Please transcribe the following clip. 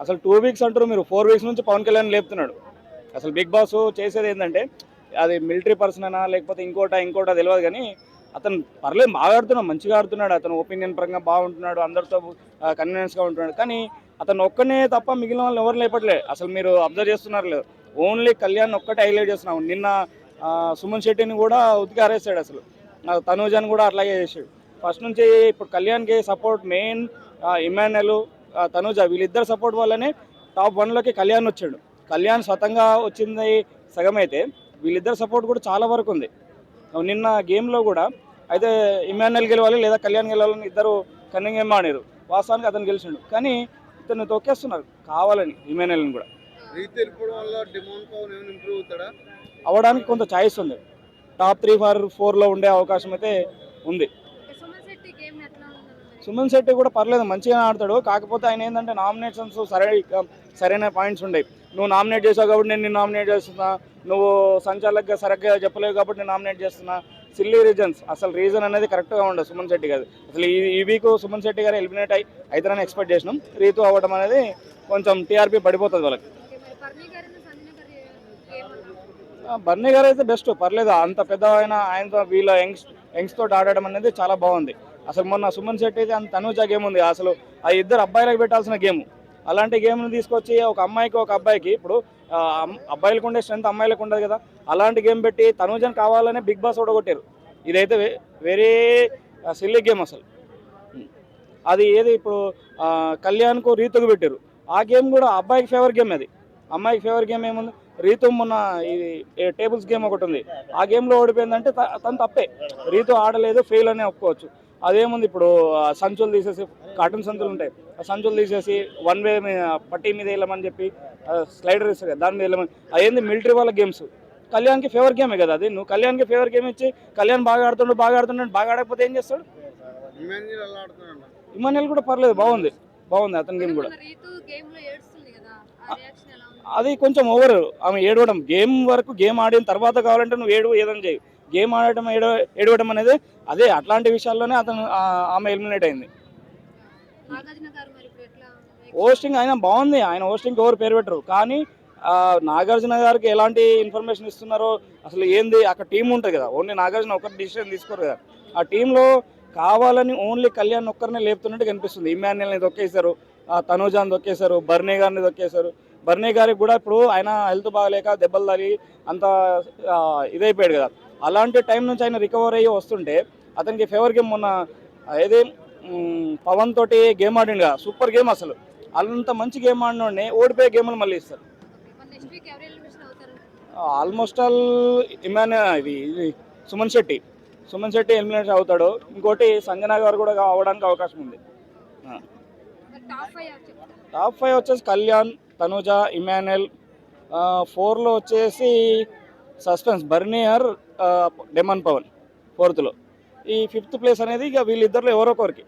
అసలు two weeks అంటారు మీరు. ఫోర్ వీక్స్ నుంచి పవన్ కళ్యాణ్ లేపుతున్నాడు. అసలు బిగ్ బాస్ చేసేది ఏంటంటే అది మిలిటరీ పర్సన్ అయినా లేకపోతే ఇంకోట ఇంకోట తెలియదు కానీ అతను పర్లేదు బాగా ఆడుతున్నాడు మంచిగా ఆడుతున్నాడు. అతను ఒపీనియన్ పరంగా బాగుంటున్నాడు అందరితో కన్వీనియన్స్గా ఉంటున్నాడు. కానీ అతను ఒక్కనే తప్ప మిగిలిన వాళ్ళు ఎవరు లేపట్లేదు అసలు మీరు అబ్జర్వ్ చేస్తున్నారు లేదు. ఓన్లీ కళ్యాణ్ ఒక్కటే హైలైట్ చేస్తున్నాం నిన్న సుమన్ శెట్టిని కూడా ఉతికి అసలు. ఆ, కూడా అట్లాగే చేసాడు ఫస్ట్ నుంచి ఇప్పుడు కళ్యాణ్కి సపోర్ట్ మెయిన్ ఇమాన్యుల్ తనూజ వీళ్ళిద్దరు సపోర్ట్ వల్లనే టాప్ వన్లోకి కళ్యాణ్ వచ్చాడు. కళ్యాణ్ స్వతంగా వచ్చింది సగం అయితే వీళ్ళిద్దరు సపోర్ట్ కూడా చాలా వరకు ఉంది. నిన్న గేమ్లో కూడా అయితే ఇమాన్యుల్ గెలవాలి లేదా కళ్యాణ్ గెలవాలని ఇద్దరు కన్నింగ్ ఏం ఆడారు వాస్తవానికి అతను గెలిచిండు. కానీ ఇతను తొక్కేస్తున్నారు. కావాలని ఇమాన్యుల్ని కూడా. అవ్వడానికి కొంత ఛాయిస్ ఉంది. టాప్ త్రీ ఫార్ ఫోర్లో ఉండే అవకాశం అయితే ఉంది సుమన్ శెట్టి గేమ్ ఎట్లా ఉందన్న సుమన్ శెట్టి కూడా పర్లేదు మంచిగా ఆడతాడు. కాకపోతే ఆయన ఏంటంటే నామినేషన్స్ సరే సరైన పాయింట్స్ ఉండవు నువ్వు నామినేట్ చేసావు కాబట్టి నేను నిన్ను నామినేట్ చేస్తున్నా. నువ్వు సంచాలకుగా సరిగ్గా చెప్పలేవు కాబట్టి నేను నామినేట్ చేస్తున్నా. సిల్లీ రీజన్స్ అసలు రీజన్ అనేది కరెక్ట్గా ఉండదు సుమన్ శెట్టి గారు. అసలు ఈ ఈ వీక్ సుమన్ శెట్టి గారు ఎలిమినేట్ అయి అవుతారని ఎక్స్పెక్ట్ చేసినాం. రీతు అవ్వడం అనేది కొంచెం టీఆర్పీ పడిపోతుంది వాళ్ళకి. ఓకే బర్నీ గారు అయితే బెస్ట్ పర్లేదు అంత పెద్ద ఆయన ఆయనతో వీళ్ళ యంగ్స్ యంగ్స్ తోటి ఆడడం అనేది చాలా బాగుంది. అసలు మొన్న సుమన్ శెట్టి అయితే అంత తనూజ గేమ్ ఉంది. అసలు ఆ ఇద్దరు అబ్బాయిలకు పెట్టాల్సిన గేమ్. అలాంటి గేమ్ని తీసుకొచ్చి ఒక అమ్మాయికి ఒక అబ్బాయికి ఇప్పుడు అబ్బాయిలకు ఉండే స్ట్రెంత్ అమ్మాయిలకు ఉండదు కదా. అలాంటి గేమ్ పెట్టి తనుజని కావాలనే బిగ్ బాస్ ఓడగొట్టారు. ఇదైతే వెరీ సిల్లీ గేమ్ అసలు. అది ఏది ఇప్పుడు కళ్యాణ్కు రీతుకు పెట్టారు. ఆ గేమ్ కూడా అబ్బాయికి ఫేవర్ గేమ్ అది. అమ్మాయికి ఫేవర్ గేమ్ ఏముంది? రీతు మొన్న ఇది టేబుల్స్ గేమ్ ఒకటి ఉంది. ఆ గేమ్లో ఓడిపోయిందంటే తను తప్పే. రీతు ఆడలేదు ఫెయిల్ అనే ఒప్పుకోవచ్చు. అదేముంది ఇప్పుడు సంచులు తీసేసి కార్టూన్ సంచులు ఉంటాయి. ఆ సంచులు తీసేసి వన్ వే పట్టీ మీద వెళ్ళమని చెప్పి స్లైడర్ ఇస్తారు కదా, దాని మీద వెళ్ళమని. అదేంది మిలిటరీ వాళ్ళ గేమ్స్ కళ్యాణ్కి ఫేవర్ గేమే కదా అది. నువ్వు కళ్యాణ్కి ఫేవర్ గేమ్ ఇచ్చి కళ్యాణ్ బాగా ఆడుతుండు బాగా ఆడుతున్నాడు బాగా ఆడకపోతే ఏం చేస్తాడు? ఇమాన్యుల్ కూడా పర్లేదు బాగుంది. బాగుంది అతని గేమ్ కూడా. అది కొంచెం ఓవర్ ఆమె ఏడవడం. గేమ్ వరకు గేమ్ ఆడిన తర్వాత కావాలంటే నువ్వు ఏడు ఏదని చేయి. గేమ్ ఆడటం ఏడ ఏడవడం అనేది అదే అట్లాంటి విషయాల్లోనే అతను ఆమె ఎలిమినేట్ అయింది. హోస్టింగ్ ఆయన బాగుంది. ఆయన హోస్టింగ్ ఎవరు పేరు పెట్టరు. కానీ ఆ, నాగార్జున గారికి ఎలాంటి ఇన్ఫర్మేషన్ ఇస్తున్నారో అసలు ఏంది? అక్కడ టీం ఉంటుంది కదా. ఓన్లీ నాగార్జున ఒకరి డిసిషన్ తీసుకోరు కదా. ఆ టీంలో కావాలని ఓన్లీ కళ్యాణ్ ఒక్కరినే లేపుతున్నట్టు కనిపిస్తుంది. ఇమాన్యుల్ని దొక్కేశారు ఆ, తనూజాని దొక్కేశారు బర్నీ గారిని దొక్కేశారు. బర్నీ గారికి కూడా ఇప్పుడు ఆయన హెల్త్ బాగలేక దెబ్బలు తగిలి అంత ఇదైపోయాడు కదా. అలాంటి టైం నుంచి ఆయన రికవర్ అయ్యి వస్తుంటే అతనికి ఫేవర్ గేమ్ మొన్న ఏది పవన్ తోటి గేమ్ ఆడిండు కదా సూపర్ గేమ్ అసలు. అంత మంచి గేమ్ ఆడినోడిని ఓడిపోయే గేమ్లు మళ్ళీ ఇస్తారు. ఎలిమినేషన్ ఆల్మోస్ట్ ఆల్ ఇమాన్ ఇది ఇది సుమన్ శెట్టి. సుమన్ శెట్టి ఎలిమినేట్ అవుతాడు. ఇంకోటి సంజన గారు కూడా అవ్వడానికి అవకాశం ఉంది. టాప్ ఫైవ్ వచ్చేసి కళ్యాణ్ తనుజ ఇమానుయల్ ఫోర్లో వచ్చేసి సస్పెన్స్ బర్నియర్ డెమన్ పవన్ ఫోర్త్లో ఈ ఫిఫ్త్ ప్లేస్ అనేది ఇక వీళ్ళిద్దరిలో ఎవరో ఒకరికి.